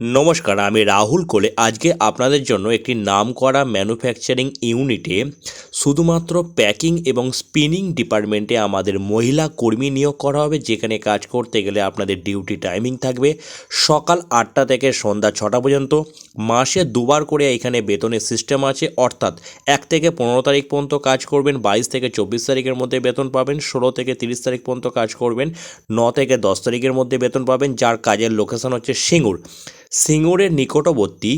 নমস্কার, আমি রাহুল কোলে। আজকে আপনাদের জন্য একটি নাম করা ম্যানুফ্যাকচারিং ইউনিটে শুধুমাত্র প্যাকিং এবং স্পিনিং ডিপার্টমেন্টে আমাদের মহিলা কর্মী নিয়োগ করা হবে, যেখানে কাজ করতে গেলে আপনাদের ডিউটি টাইমিং থাকবে সকাল আটটা থেকে সন্ধ্যা ছটা পর্যন্ত। মাসে দুবার করে এখানে বেতনের সিস্টেম আছে, অর্থাৎ এক থেকে পনেরো তারিখ পর্যন্ত কাজ করবেন, বাইশ থেকে চব্বিশ তারিখের মধ্যে বেতন পাবেন, ষোলো থেকে তিরিশ তারিখ পর্যন্ত কাজ করবেন, ন থেকে দশ তারিখের মধ্যে বেতন পাবেন, যার কাজের লোকেশন হচ্ছে সিঙ্গুর। সিঙ্গুরের নিকটবর্তী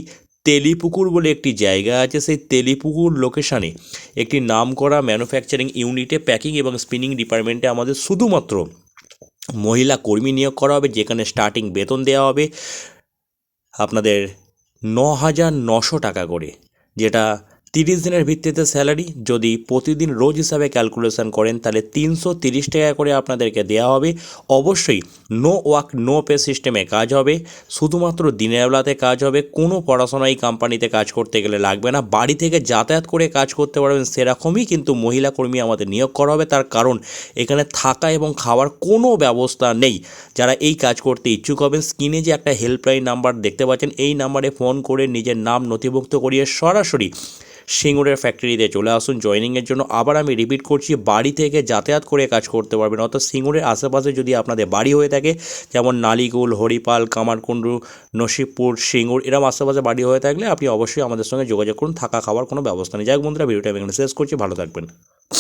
তেলিপুকুর বলে একটি জায়গা আছে। সেই তেলিপুকুর লোকেশানে একটি নাম করা ম্যানুফ্যাকচারিং ইউনিটে প্যাকিং এবং স্পিনিং ডিপার্টমেন্টে আমাদের শুধুমাত্র মহিলা কর্মী নিয়োগ করা হবে, যেখানে স্টার্টিং বেতন দেওয়া হবে। আপনাদের ন হাজার নশো টাকা করে, যেটা তিরিশ দিনের ভিত্তিতে স্যালারি যদি প্রতিদিন রোজ হিসাবে ক্যালকুলেশন করেন, তাহলে তিনশো তিরিশ টাকা করে আপনাদেরকে দেওয়া হবে। অবশ্যই নো ওয়ার্ক, নো পে সিস্টেমে কাজ হবে। শুধুমাত্র দিনের বেলাতে কাজ হবে। কোনো পড়াশোনা এই কোম্পানিতে কাজ করতে গেলে লাগবে না। বাড়ি থেকে যাতায়াত করে কাজ করতে পারবেন, সেরকমই কিন্তু মহিলা কর্মী আমাদের নিয়োগ করা হবে। তার কারণ এখানে থাকা এবং খাওয়ার কোনো ব্যবস্থা নেই। যারা এই কাজ করতে ইচ্ছুক হবেন, স্ক্রিনে যে একটা হেল্পলাইন নাম্বার দেখতে পাচ্ছেন, এই নাম্বারে ফোন করে নিজের নাম নথিভুক্ত করিয়ে সরাসরি সিঙ্গুরের ফ্যাক্টরিতে চলে আসুন জয়নিংয়ের জন্য আবার আমি রিপিট করছি, বাড়ি থেকে যাতায়াত করে কাজ করতে পারবেন। অর্থাৎ সিঙ্গুরের আশেপাশে যদি আপনাদের বাড়ি হয়ে থাকে, যেমন নালিগুল, হরিপাল, কামারকুণ্ডু, নসিবপুর, সিঙ্গুর, এরম আশেপাশে বাড়ি হয়ে থাকলে আপনি অবশ্যই আমাদের সঙ্গে যোগাযোগ করুন, থাকা খাওয়ার কোনো ব্যবস্থা নেই। যাই বন্ধুরা, ভিডিওটা আমি এখানে শেষ করছি, ভালো থাকবেন।